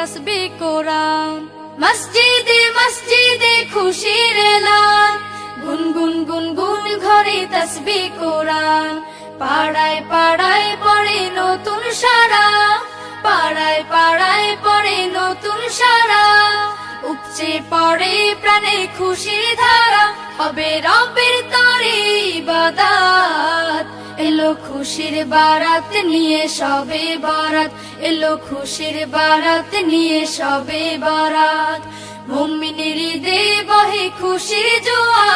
তসবি কোরআন। মসজিদে মসজিদে খুশির এলা গুনগুন গুনগুন ঘরে তসবি কোরআন। পাড়ায় পাড়ায় পড়ে নতুন সারা। পাড়ায় পাড়ায় পড়ে নতুন সারা। উপচে পড়ে প্রাণে খুশির ধারা। হবে রবের তরে এলো খুশির বারাত নিয়ে সবে বারাত। এলো খুশির বারাত নিয়ে সবে বারাত। মুমিনের দে বহে খুশির দে